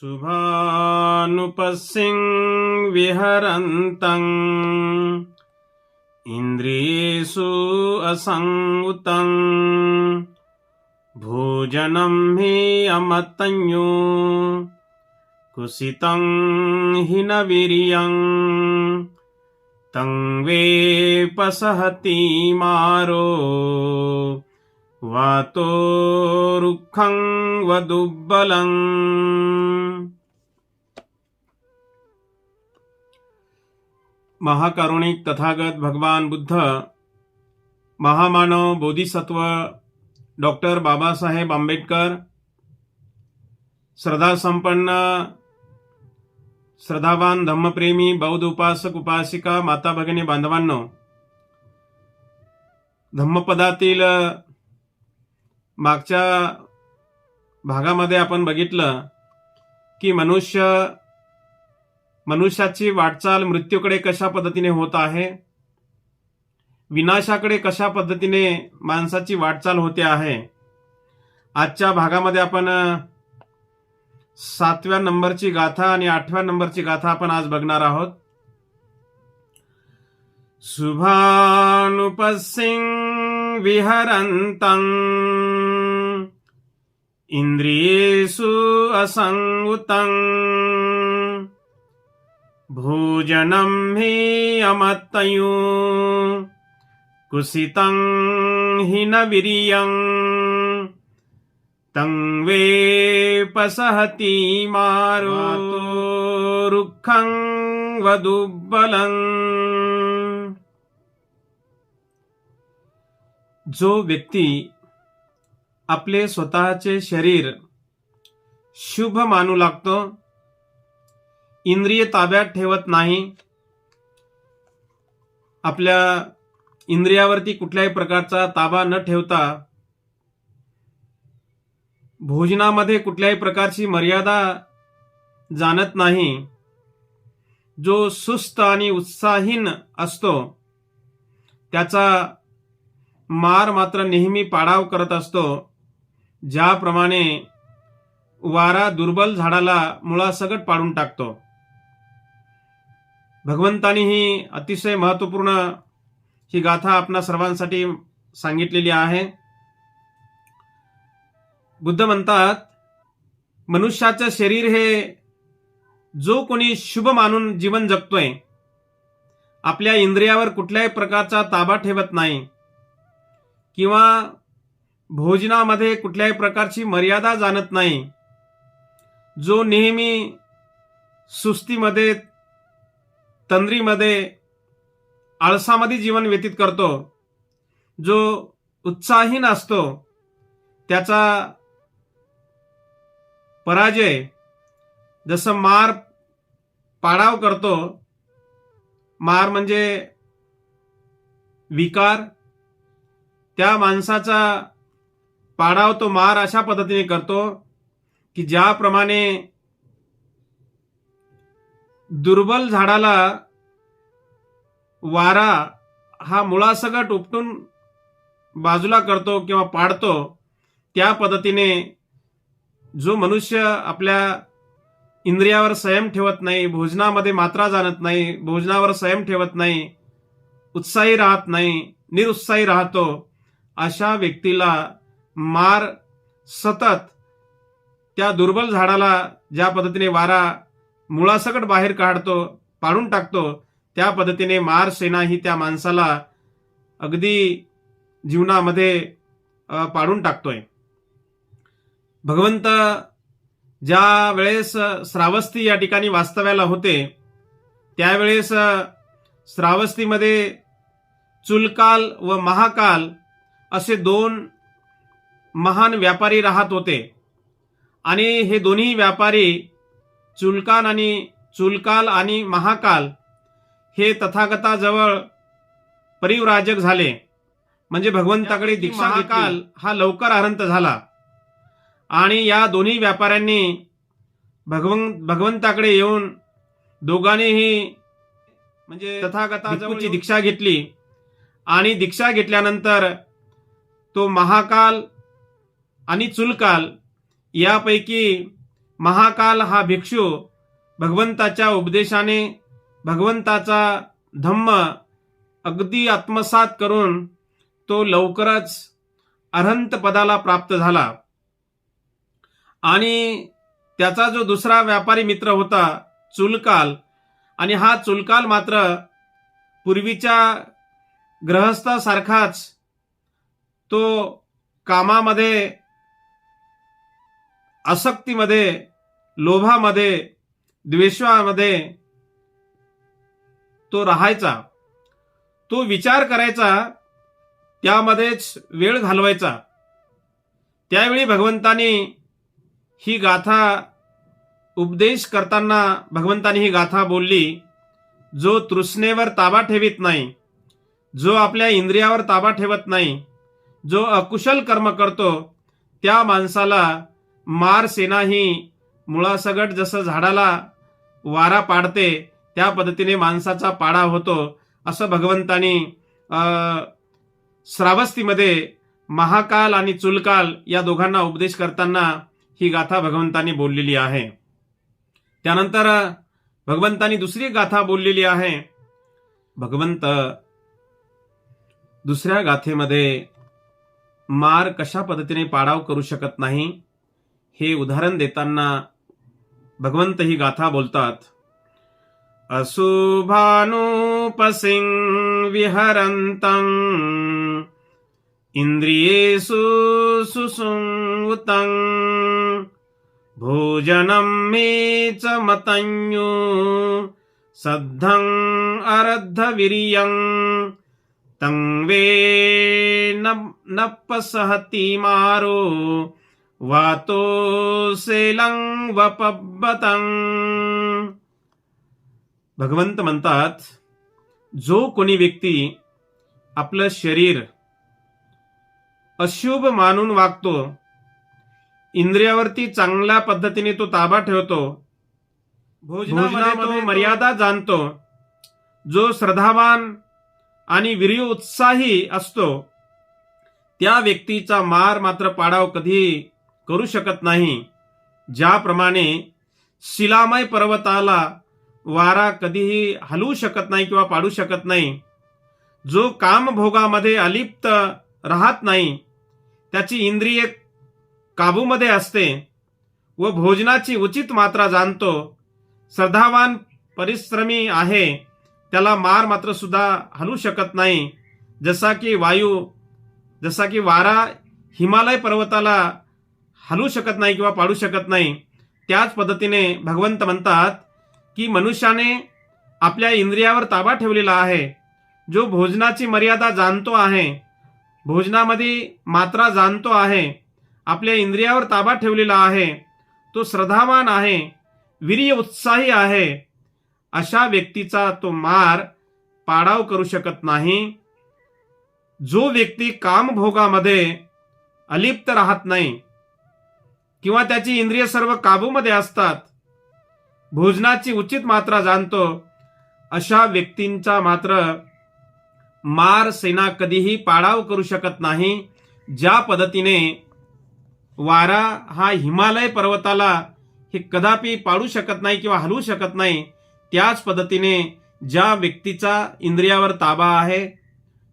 शुभानुपस्सिं विहरन्तम् इन्द्रियेषु असङ्गुतम् भोजनं हि अमतन्यो कुसितं हि न वीर्यम् तं वेपसहति मारो वातो रुक्खं वदुब्बलम् महाकारुणिक तथागत भगवान बुद्ध महामानव बोधिसत्व डॉक्टर बाबासाहेब आंबेडकर श्रद्धासंपन्न श्रद्धावान धम्मप्रेमी बौद्ध उपासक उपासिका माता भगिनी बांधवांनो धम्मपदातील मागच्या भागामध्ये आपण बघितलं की मनुष्य मनुष्याची वाटचाल मृत्यूकडे कशा पद्धतीने होत आहे? विनाशाकडे कशा पद्धतीने माणसाची वाटचाल होते आहे? आजच्या भागामध्ये आपण सातव्या नंबरची गाथा आणि आठव्या नंबरची गाथा आपण आज बघणार आहोत. शुभानुपसिंग विहरन्तम् इन्द्रियेषु असङ्गुतम् भोजनं हि अमत्तयो। कुसितं हि न वीर्यम् तं वेपसहति मारो। रुक्खं वदुब्बलम् जो व्यक्ती आपले स्वतःचे शरीर शुभ मानू लागतो इंद्रिय ताब्यात ठेवत नाही. आपल्या इंद्रियावरती कुठल्याही प्रकारचा ताबा न ठेवता भोजनामध्ये कुठल्याही प्रकारची मर्यादा जाणत नाही. जो सुस्त आणि उत्साहीन असतो त्याचा मार मात्र नेहमी पाडाव करत असतो ज्याप्रमाणे वारा दुर्बल झाडाला मुळासकट पाडून टाकतो. भगवंतानी ही अतिशय महत्त्वपूर्ण ही गाथा आपणा सर्वांसाठी सांगितलेली आहे. बुद्ध म्हणतात मनुष्याचं शरीर हे जो कोणी शुभ मानून जीवन जगतोय आपल्या इंद्रियावर कुठल्याही प्रकारचा ताबा ठेवत नाही किंवा भोजनामध्ये कुठल्याही प्रकारची मर्यादा जाणत नाही जो नेहमी सुस्तीमध्ये तंद्रीमध्ये आळसामध्ये जीवन व्यतीत करतो. जो उत्साहीन असतो त्याचा पराजय जसं मार पाडाव करतो मार म्हणजे विकार. त्या माणसाचा पाडाव तो मार अशा पद्धतीने करतो की ज्याप्रमाणे दुर्बल झाडाला वारा हा मुळासकट उपटून बाजूला करतो किंवा पाडतो त्या पद्धतीने जो मनुष्य आपल्या इंद्रियावर संयम ठेवत नाही भोजनामध्ये मात्रा जाणत नाही भोजनावर संयम ठेवत नाही उत्साही राहत नाही निरुत्साही राहतो अशा व्यक्तीला मार सतत त्या दुर्बल झाडाला ज्या पद्धतीने वारा मुळासकट बाहेर काढतो पाडून टाकतो. त्या पद्धतीने मार सेना ही त्या माणसाला अगदी जीवनामध्ये पाडून टाकतोय. भगवंत ज्या वेळेस श्रावस्ती या ठिकाणी वास्तव्याला होते त्यावेळेस श्रावस्तीमध्ये चुलकाल व महाकाल असे दोन महान व्यापारी राहत होते. आणि हे दोन्ही व्यापारी चुलकान आणि चुलकाल आणि महाकाल हे तथागताजवळ परिव्राजक झाले. म्हणजे भगवंताकडे दीक्षा काल हा लवकर आरंत झाला. आणि या दोन्ही व्यापाऱ्यांनी भगवंत भगवंताकडे येऊन दोघांनीही म्हणजे तथागताची दीक्षा घेतली. आणि दीक्षा घेतल्यानंतर तो महाकाल आणि चुलकाल यापैकी महाकाल हा भिक्षू भगवंताच्या उपदेशाने भगवंताचा धम्म अगदी आत्मसात करून तो लवकरच अरहंत पदाला प्राप्त झाला. आणि त्याचा जो दुसरा व्यापारी मित्र होता चुलकाल आणि हा चुलकाल मात्र पूर्वीच्या ग्रहस्थासारखाच तो कामामध्ये आसक्तीमध्ये लोभामध्ये द्वेषामध्ये तो राहायचा. तो विचार करायचा त्यामध्येच वेळ घालवायचा. त्यावेळी भगवंतानी ही गाथा उपदेश करताना भगवंतानी ही गाथा बोलली जो तृष्णेवर ताबा ठेवित नाही जो आपल्या इंद्रियावर ताबा ठेवत नाही जो अकुशल कर्म करतो त्या माणसाला मार सेना ही मुळासगट जसं झाडाला वारा पाडते त्या पद्धतीने माणसाचा पाडा होतो असं भगवंतानी श्रावस्तीमध्ये महाकाल आणि चुलकाल या दोघांना उपदेश करताना ही गाथा भगवंतानी बोललेली आहे. त्यानंतर भगवंतानी दुसरी गाथा बोललेली आहे. भगवंत दुसऱ्या गाथेमध्ये मार कशा पद्धतीने पाडाव करू शकत नाही? हे उदाहरण देताना भगवंत ही गाथा बोलतात असुभानुपसिं विहरन्तं इन्द्रियेषु सुसुंवतं भोजनं मे च मतन्यो सद्धं अरद्धवीर्यं तं वे न नपसहति मारो वातो सेलं वपब्बतं भगवंत म्हणतात जो कोणी व्यक्ती आपलं शरीर अशुभ मानून वागतो इंद्रियावरती चांगल्या पद्धतीने तो ताबा ठेवतो भोजनामध्ये तो मर्यादा जाणतो जो श्रद्धावान आणि वीर्य उत्साही असतो त्या व्यक्तीचा मार मात्र पाडाव कधी करू शकत नाही. ज्याप्रमाणे शिलामय पर्वताला वारा कधीही हलवू शकत नाही किंवा पाडू शकत नाही जो कामभोगामध्ये अलिप्त राहत नाही त्याची इंद्रिये काबूमध्ये असते व भोजनाची उचित मात्रा जाणतो. श्रद्धावान परिश्रमी आहे त्याला मार मात्र सुद्धा हलू शकत नाही. जसा की वायू जसा की वारा हिमालय पर्वताला हलू शकत नाही किंवा पाडू शकत नाही त्याच पद्धतीने भगवंत म्हणतात की मनुष्याने आपल्या इंद्रियावर ताबा ठेवलेला आहे. जो भोजनाची मर्यादा जाणतो आहे भोजनामध्ये मात्रा जाणतो आहे आपल्या इंद्रियावर ताबा ठेवलेला आहे तो श्रद्धावान आहे वीर्य उत्साही आहे अशा व्यक्तीचा तो मार पाडाव करू शकत नाही. जो व्यक्ती कामभोगामध्ये अलिप्त राहत नाही किंवा त्याची इंद्रिय सर्व काबूमध्ये असतात. भोजनाची उचित मात्रा जाणतो. अशा व्यक्तींचा मात्र मार सेना कधीही पाडाव करू शकत नाही ज्या पद्धतीने वारा हा हिमालय पर्वताला हे कदापि पाडू शकत नाही किंवा हलवू शकत नाही त्याच पद्धतीने ज्या व्यक्तीचा इंद्रियावर ताबा आहे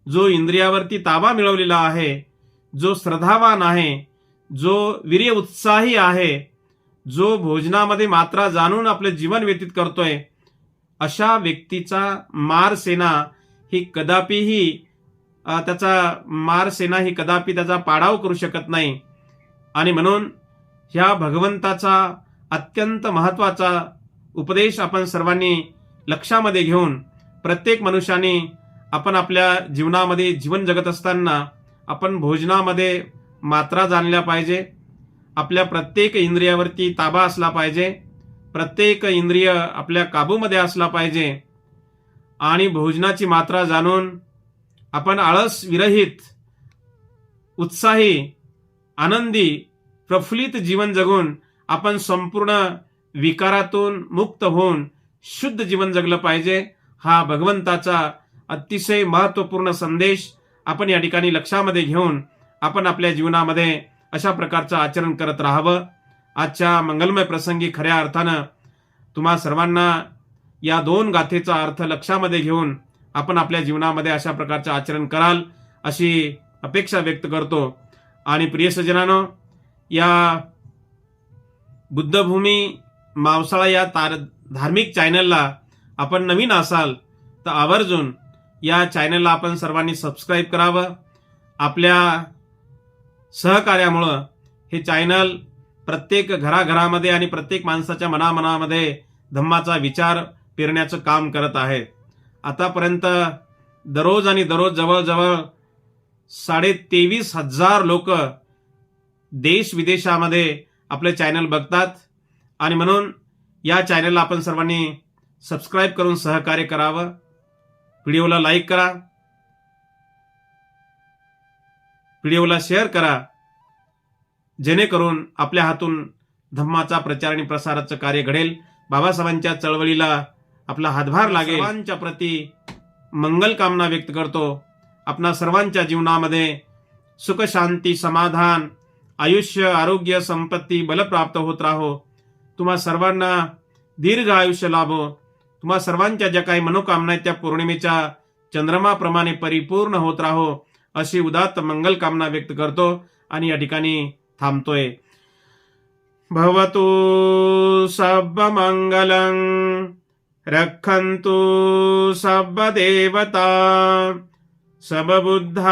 जो इंद्रियावरती ताबा मिळवलेला आहे जो श्रद्धावान आहे जो वीर्य उत्साही आहे जो भोजनामध्ये मात्रा जाणून आपले जीवन व्यतीत करतोय अशा व्यक्तीचा मारसेना ही कदापिही त्याचा मारसेना ही कदापि त्याचा पाडाव करू शकत नाही. आणि म्हणून ह्या भगवंताचा अत्यंत महत्त्वाचा उपदेश आपण सर्वांनी लक्षामध्ये घेऊन प्रत्येक मनुष्याने आपण आपल्या जीवनामध्ये जीवन जगत असताना आपण भोजनामध्ये मात्रा जाणल्या पाहिजे. आपल्या प्रत्येक इंद्रियावरती ताबा असला पाहिजे. प्रत्येक इंद्रिय आपल्या काबूमध्ये असला पाहिजे. आणि भोजनाची मात्रा जाणून आपण आळस विरहित उत्साही आनंदी प्रफुल्लित जीवन जगून आपण संपूर्ण विकारातून मुक्त होऊन शुद्ध जीवन जगलं पाहिजे. हा भगवंताचा अतिशय महत्त्वपूर्ण संदेश आपण या ठिकाणी लक्षामध्ये घेऊन आपण आपल्या जीवनामध्ये अशा प्रकारचं आचरण करत राहावं. आजच्या मंगलमय प्रसंगी खऱ्या अर्थानं तुम्हा सर्वांना या दोन गाथेचा अर्थ लक्षामध्ये घेऊन आपण आपल्या जीवनामध्ये अशा प्रकारचं आचरण कराल अशी अपेक्षा व्यक्त करतो. आणि प्रिय या बुद्धभूमी मावसाळा या तार धार्मिक चॅनलला आपण नवीन असाल तर आवर्जून या चॅनलला आपण सर्वांनी सबस्क्राईब करावं. आपल्या सहकार्यामुळं हे चॅनल प्रत्येक घराघरामध्ये आणि प्रत्येक माणसाच्या मनामनामध्ये धम्माचा विचार पेरण्याचं काम करत आहे आतापर्यंत दररोज आणि दररोज जवळजवळ साडे तेवीस हजार लोक देश विदेशामध्ये आपले चॅनल बघतात. आणि म्हणून या चॅनलला आपण सर्वांनी सबस्क्राईब करून सहकार्य करावं. व्हिडिओला लाईक करा. व्हिडिओला शेअर करा. जेणेकरून आपल्या हातून धम्माचा प्रचार आणि प्रसाराचं कार्य घडेल. बाबासाहेबांच्या चळवळीला आपला हातभार लागेल. सर्वांच्या प्रती मंगल कामना व्यक्त करतो. आपणा सर्वांच्या जीवनामध्ये सुख शांती समाधान आयुष्य आरोग्य संपत्ती बल प्राप्त होत राहो. तुम्हा सर्वांना दीर्घ आयुष्य लाभो. तुम्हा सर्वांच्या ज्या काही मनोकामना आहेत त्या पौर्णिमेच्या चंद्रमाप्रमाणे परिपूर्ण होत राहो. अशी उदात्त मंगल कामना व्यक्त करतो आणि या ठिकाणी थांबतोय. भवतु सर्वमङ्गलं रक्षन्तु सर्वदेवता सबबुद्धानुभावेन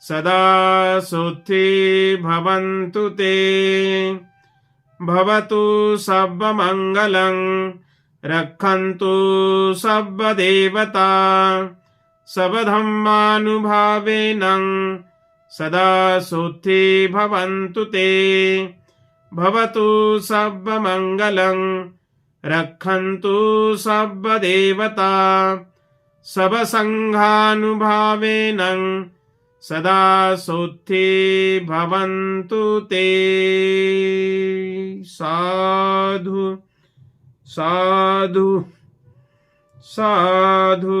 सदा सुखी भवन्तु ते। भवतु सर्वमङ्गलं रक्षन्तु सर्वदेवता सवधम्मानुभावेन सदा सुखी भवन्तु ते। भवतु सर्वमङ्गलं रक्षन्तु सर्वदेवता। सबसङ्घानुभावेन सदा सुखी भवन्तु ते। साधु साधु साधु।